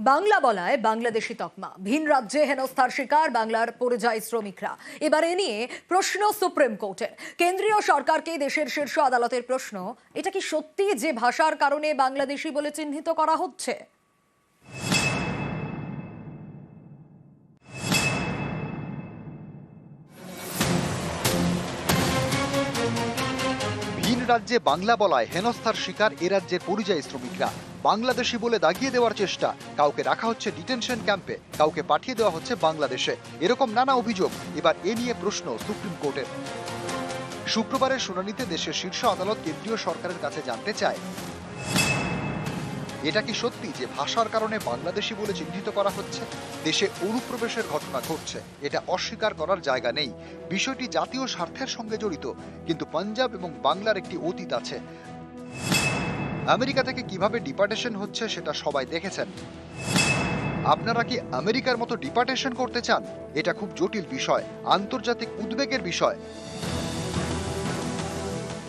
বাংলা বলায় বাংলাদেশি তকমা। ভিন রাজ্যে হেনস্থার শিকার বাংলার পরিযায়ী শ্রমিকরা। এবার এ নিয়ে প্রশ্ন সুপ্রিম কোর্টের। কেন্দ্রীয় সরকারকে দেশের শীর্ষ আদালতের প্রশ্ন, এটা কি সত্যি যে ভাষার কারণে বাংলাদেশি বলে চিহ্নিত করা হচ্ছে? রাজ্যে বাংলা বলায় হেনস্থার শিকার এ রাজ্যের পরিযায়ী শ্রমিকরা। বাংলাদেশি বলে দাগিয়ে দেওয়ার চেষ্টা। কাউকে রাখা হচ্ছে ডিটেনশন ক্যাম্পে, কাউকে পাঠিয়ে দেওয়া হচ্ছে বাংলাদেশে। এরকম নানা অভিযোগ, এবার এ নিয়ে প্রশ্ন সুপ্রিম কোর্টের। শুক্রবারের শুনানিতে দেশের শীর্ষ আদালত কেন্দ্রীয় সরকারের কাছে জানতে চায় এটা কি সত্যি যে ভাষার কারণে বাংলাদেশি বলে চিহ্নিত করা হচ্ছে? দেশে অনুপ্রবেশের ঘটনা ঘটছে। এটা অস্বীকার করার জায়গা নেই। বিষয়টি জাতীয় স্বার্থের সঙ্গে জড়িত, কিন্তু পাঞ্জাব এবং বাংলার একটি অতীত আছে। আমেরিকা থেকে কীভাবে ডিপার্টেশন হচ্ছে সেটা সবাই দেখেছেন। আপনারা কি আমেরিকার মতো ডিপার্টেশন করতে চান? এটা খুব জটিল বিষয়, আন্তর্জাতিক উদ্বেগের বিষয়।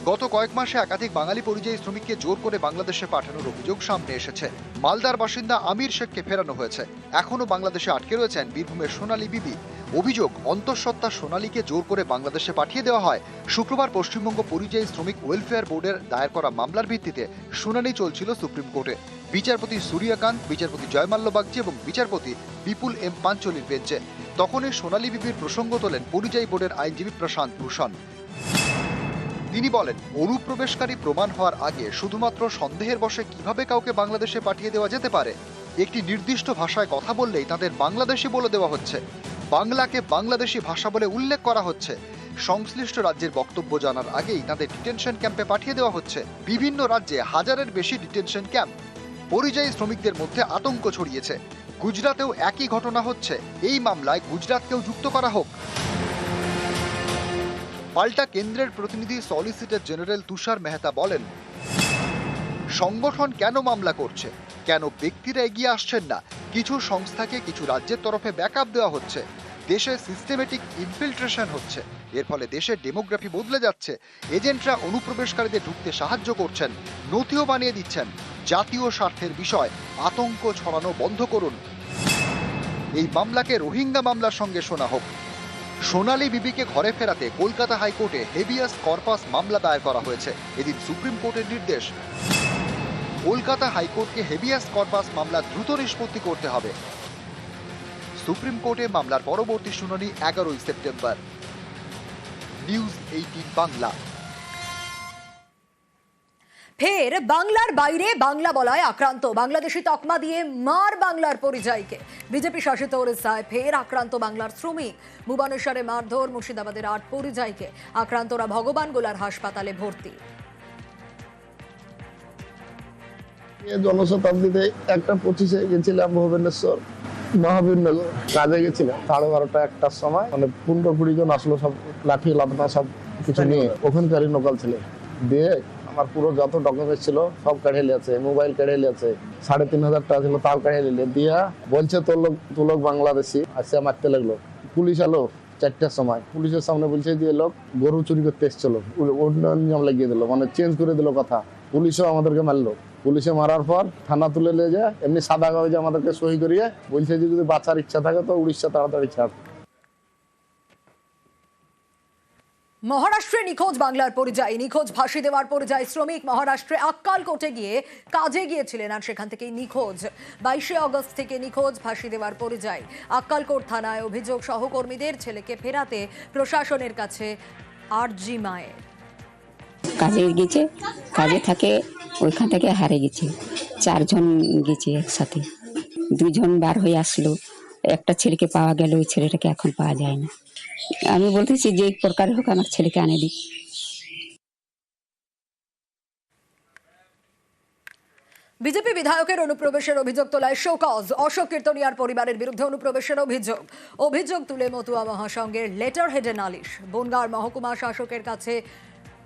গত কয়েক মাসে একাধিক বাঙালি পরিযায়ী শ্রমিককে জোর করে বাংলাদেশে পাঠানোর অভিযোগ সামনে এসেছে। মালদার বাসিন্দা আমির শেখকে ফেরানো হয়েছে। এখনও বাংলাদেশে আটকে রয়েছেন বীরভূমের সোনালী বিবি। অভিযোগ, অন্তঃসত্ত্বা সোনালীকে জোর করে বাংলাদেশে পাঠিয়ে দেওয়া হয়। শুক্রবার পশ্চিমবঙ্গ পরিযায়ী শ্রমিক ওয়েলফেয়ার বোর্ডের দায়ের করা মামলার ভিত্তিতে শুনানি চলছিল সুপ্রিম কোর্টে। বিচারপতি সূর্যকান্ত, বিচারপতি জয়মাল্য বাগচি এবং বিচারপতি বিপুল এম পাঞ্চলির বেঞ্চে। তখনই সোনালী বিবির প্রসঙ্গ তোলেন পরিযায়ী বোর্ডের আইনজীবী প্রশান্ত ভূষণ। তিনি বলেন, অনুপ্রবেশকারী প্রমাণ হওয়ার আগে শুধুমাত্র সন্দেহের বশে কীভাবে কাউকে বাংলাদেশে পাঠিয়ে দেওয়া যেতে পারে? একটি নির্দিষ্ট ভাষায় কথা বললেই তাদের বাংলাদেশি বলে দেওয়া হচ্ছে। বাংলাকে বাংলাদেশি ভাষা বলে উল্লেখ করা হচ্ছে। সংশ্লিষ্ট রাজ্যের বক্তব্য জানার আগেই তাদের ডিটেনশন ক্যাম্পে পাঠিয়ে দেওয়া হচ্ছে। বিভিন্ন রাজ্যে হাজারের বেশি ডিটেনশন ক্যাম্প। পরিযায়ী শ্রমিকদের মধ্যে আতঙ্ক ছড়িয়েছে। গুজরাতেও একই ঘটনা হচ্ছে। এই মামলায় গুজরাতকেও যুক্ত করা হোক। পাল্টা কেন্দ্রের প্রতিনিধি সলিসিটর জেনারেল তুষার মেহতা বলেন, সংগঠন কেন মামলা করছে? কেন ব্যক্তিরা এগিয়ে আসছেন না? কিছু সংস্থাকে কিছু রাজ্যের তরফে ব্যাকআপ দেওয়া হচ্ছে। দেশে সিস্টেমেটিক ইনফিল্ট্রেশন হচ্ছে। এর ফলে দেশের ডেমোগ্রাফি বদলে যাচ্ছে। এজেন্টরা অনুপ্রবেশকারীদের ঢুকতে সাহায্য করছেন, নথিও বানিয়ে দিচ্ছেন। জাতীয় স্বার্থের বিষয়, আতঙ্ক ছড়ানো বন্ধ করুন। এই মামলাকে রোহিঙ্গা মামলার সঙ্গে শোনা হোক। সোনালী বিবিকে ঘরে ফেরাতে কলকাতা হাইকোর্টে হেভিয়াস কর্পাস মামলা দায়ের করা হয়েছে। এদিন সুপ্রিম কোর্টের নির্দেশ। কলকাতা হাইকোর্টকে হেভিয়াস কর্পাস মামলা দ্রুত নিষ্পত্তি করতে হবে। সুপ্রিম কোর্টে মামলার পরবর্তী শুনানি এগারোই সেপ্টেম্বর। News eighteen Bangla. ফের বাংলার বাইরে বাংলা বলায় আক্রান্ত। বাংলাদেশি তকমা দিয়ে মার বাংলার পরিচয়কে বিজেপি শাসিত ওড়িশায় ফের আক্রান্ত বাংলার শ্রমিক। ভুবনেশ্বরে মারধর মুর্শিদাবাদের আট পরিচয়কে আক্রান্তরা ভগবান গোলার হাসপাতালে ভর্তি। জনশতাব্দীতে একটা পঁচিশে গেছিলাম ভুবনেশ্বর, মহাবীরনগর। কাজে গেছিলাম, সাড়ে বারোটা একটার সময়। মানে পনেরো কুড়ি জন আসলো সব, লাঠি লাদনা সব কিছু নিয়ে। ওখানকারই লোকাল ছেলে। দিয়ে আমার পুরো যত ডকুমেন্ট ছিল সব কেড়ে নিয়েছে মোবাইল কেড়ে নিয়েছে সাড়ে তিন হাজার টাকা ছিল তাও কেড়ে নিলে দিয়া বলছে, তোর লোক তোর লোক বাংলাদেশি আসে মারতে লাগল। পুলিশ এলো চারটার সময়, পুলিশের সামনে বলছে যে লোক গরু চুরি করতে এসছিল। অন্য নিয়ম লাগিয়ে দিল মানে চেঞ্জ করে দিল কথা। পুলিশও আমাদেরকে মারলো। পুলিশে মারার পর থানা তুলে নিয়ে যায়, এমনি সাদা কাগজে আমাদেরকে সই করিয়ে বলছে যে, যদি বাঁচার ইচ্ছা থাকে তো উড়িষ্যা তাড়াতাড়ি ছাড়। মহারাষ্ট্রে নিখোঁজ বাংলার পরিযায়ী। নিখোঁজ ফাঁসি দেওয়ার পরিযায়ী শ্রমিক মহারাষ্ট্রে আক্কাল কোর্টে গিয়ে কাজে গিয়েছিলেন আর সেখান থেকেই নিখোঁজ। বাইশে অগস্ট থেকে নিখোঁজ ফাঁসি দেওয়ার পরিযায়ী। আক্কালকোট থানায় অভিযোগ সহকর্মীদের ছেলেকে ফেরাতে প্রশাসনের কাছে আরজি মায়ের কাজে গেছে কাজে থাকে, ওইখান থেকে হারে গেছে। চারজন গেছে একসাথে। দুজন বার হয়ে আসলো। একটা ছেলেকে পাওয়া গেল, ওই ছেলেটাকে এখন পাওয়া যায় না। আমি বলতেছি যে প্রকার হোক আমার ছেলেকে আনে দিক। বিজেপি বিধায়কের অনুপ্রবেশের অভিযোগ তোলায় শোকজ। অশোক কীর্তনিয়ার পরিবারের বিরুদ্ধে অনুপ্রবেশের অভিযোগ। অভিযোগ তুলে মতুয়া মহাসংঘের লেটার হেডে নালিশ। বনগাঁর মহকুমা শাসকের কাছে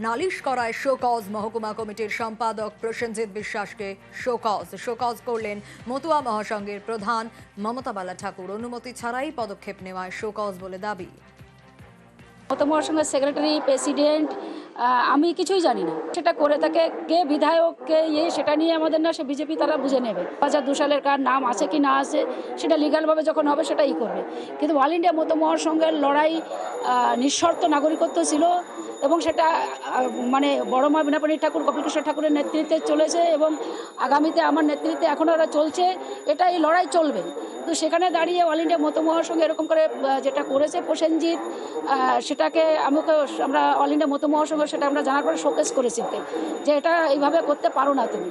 নালিশ করায় শোকজ মহকুমা কমিটির সম্পাদক প্রসেনজিৎ বিশ্বাসকে শোকজ। শোকজ করলেন মতুয়া মহাসংঘের প্রধান মমতা বালা ঠাকুর। অনুমতি ছাড়াই পদক্ষেপ নেওয়ায় শোকজ বলে দাবি। মমতা সঙ্গে সেক্রেটারি প্রেসিডেন্ট আমি কিছুই জানি না। সেটা করে থাকে, কে বিধায়ক, কে ইয়ে সেটা নিয়ে আমাদের না সে বিজেপি তারা বুঝে নেবে। হাজার দু সালের কার নাম আছে কি না আছে, সেটা লিগালভাবে যখন হবে সেটাই করবে। কিন্তু অল ইন্ডিয়া মতো মহাসংঘের লড়াই নিঃশর্ত নাগরিকত্ব ছিল এবং সেটা মানে বড় মা বিনাপাণী ঠাকুর কপিলকৃষ্ণ ঠাকুরের নেতৃত্বে চলেছে এবং আগামীতে আমার নেতৃত্বে এখন ওরা চলছে। এটা এই লড়াই চলবে। তো সেখানে দাঁড়িয়ে অল ইন্ডিয়া মতো মহাসংঘ এরকম করে যেটা করেছে প্রসেনজিৎ সেটাকে আমাকে আমরা অল ইন্ডিয়া মতো মহাসংঘ সেটা আমরা জানার পরে শোকেস করেছি যে এটা এইভাবে করতে পারো না তুমি।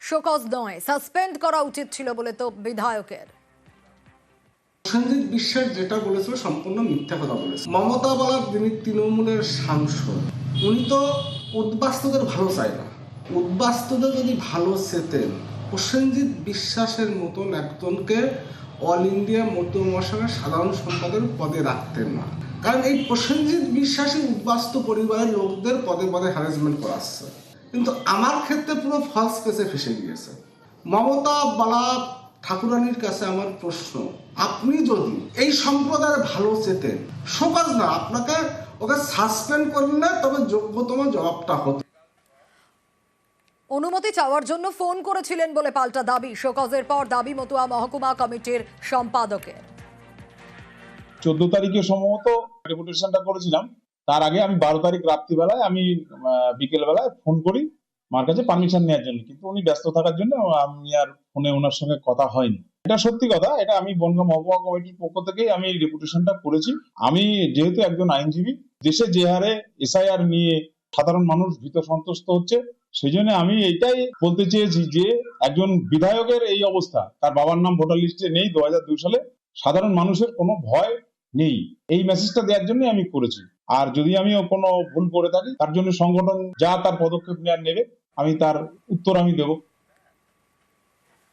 শোকজ নয় সাসপেন্ড করা উচিত ছিল বলে তো বিধায়কের। প্রসেনজিৎ বিশ্বাস যেটা বলেছিল সম্পূর্ণ মিথ্যা কথা বলেছে। মমতা বলার যিনি তৃণমূলের সাংসদ উনি তো উদ্বাস্তুদের ভালো চায় না। উদ্বাস্তুদের যদি ভালো চেতেন প্রসেনজিৎ বিশ্বাসের মতন একজনকে অল ইন্ডিয়া মধ্য মহাসংঘের সাধারণ সম্পাদক পদে রাখতেন না। কারণ এই প্রসেনজিৎ বিশ্বাসী উদ্বাস্ত পরিবারের লোকদের পদে পদে হ্যারাসমেন্ট করাচ্ছে। কিন্তু আমার ক্ষেত্রে পুরো ফলস কেসে ফেসে গিয়েছে। মমতা বালা ঠাকুরানির কাছে আমার প্রশ্ন, আপনি যদি এই সম্প্রদায়ের ভালো চেতেন সকাজ না, আপনাকে ওকে সাসপেন্ড করলে তবে যোগ্যতম জবাবটা হতো। অনুমতি চাওয়ার জন্য ফোন করেছিলেন বলে পাল্টা দাবি। শোকজের পর দাবি মতুয়া মহকুমা কমিটির সম্পাদকের। চোদ্দ তারিখে সম্ভবত ডেপুটেশনটা করেছিলাম। তার আগে আমি বারো তারিখ রাত্রিবেলায় আমি বিকেল বেলায় ফোন করি মার কাছে পারমিশন নেওয়ার জন্য। কিন্তু উনি ব্যস্ত থাকার জন্য আমি আর ফোনে ওনার সঙ্গে কথা হয়নি। এটা সত্যি কথা, এটা আমি বনগাঁ মহকুমা কমিটির পক্ষ থেকেই আমি এই ডেপুটেশনটা করেছি। আমি যেহেতু একজন আইনজীবী, দেশে যে হারে এসআইআর নিয়ে সাধারণ মানুষ ভীত সন্তুষ্ট হচ্ছে সেই জন্য আমি এটাই বলতে চেয়েছি যে একজন বিধায়কের এই অবস্থা, তার বাবার নাম ভোটার লিস্টে নেই দু হাজার দুই সালে, সাধারণ মানুষের কোনো ভয় নেই। এই মেসেজটা দেওয়ার জন্য আমি করেছি। আর যদি আমি কোনো ভুল করে থাকি, তার জন্য সংগঠন যা তার পদক্ষেপ নেওয়ার নেবে, আমি তার উত্তর আমি দেবো।